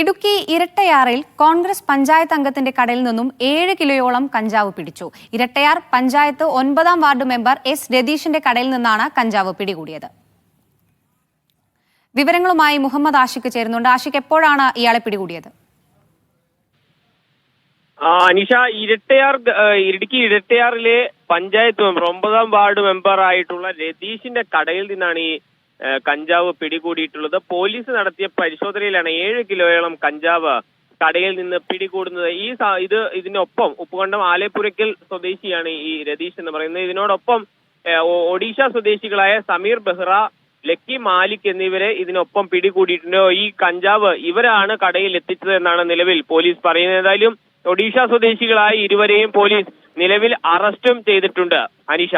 ഇടുക്കി ഇരട്ടയാറിൽ കോൺഗ്രസ് പഞ്ചായത്ത് അംഗത്തിന്റെ കടയിൽ നിന്നും ഏഴ് കിലോയോളം കഞ്ചാവ് പിടിച്ചു. ഇരട്ടയാർ പഞ്ചായത്ത് ഒൻപതാം വാർഡ് മെമ്പർ എസ് രതീഷിന്റെ കടയിൽ നിന്നാണ് കഞ്ചാവ് പിടികൂടിയത്. വിവരങ്ങളുമായി മുഹമ്മദ് ആഷിഖ് ചേരുന്നുണ്ട്. ആഷിഖ് എപ്പോഴാണ് ഇയാളെ പിടികൂടിയത്? അനിഷ ഇരട്ടയാർ ഇടുക്കി ഇരട്ടയാറിലെ പഞ്ചായത്ത് മെമ്പർ ഒമ്പതാം വാർഡ് മെമ്പർ ആയിട്ടുള്ള രതീഷിന്റെ കടയിൽ നിന്നാണ് ഈ കഞ്ചാവ് പിടികൂടിയിട്ടുള്ളത്. പോലീസ് നടത്തിയ പരിശോധനയിലാണ് ഏഴ് കിലോയോളം കഞ്ചാവ് കടയിൽ നിന്ന് പിടികൂടുന്നത്. ഈ ഇത് ഇതിനൊപ്പം ഉപ്പുകണ്ടം ആലേപ്പുരയ്ക്കൽ സ്വദേശിയാണ് ഈ രതീഷ് എന്ന് പറയുന്നത്. ഇതിനോടൊപ്പം ഒഡീഷ സ്വദേശികളായ സമീർ ബെഹ്റ ലക്കി മാലിക് എന്നിവരെ ഇതിനൊപ്പം പിടികൂടിയിട്ടുണ്ട്. ഈ കഞ്ചാവ് ഇവരാണ് കടയിൽ എത്തിച്ചത് എന്നാണ് നിലവിൽ പോലീസ് പറയുന്നത്. ഏതായാലും ഒഡീഷ സ്വദേശികളായ ഇരുവരെയും പോലീസ് നിലവിൽ അറസ്റ്റും ചെയ്തിട്ടുണ്ട്. അനിഷ.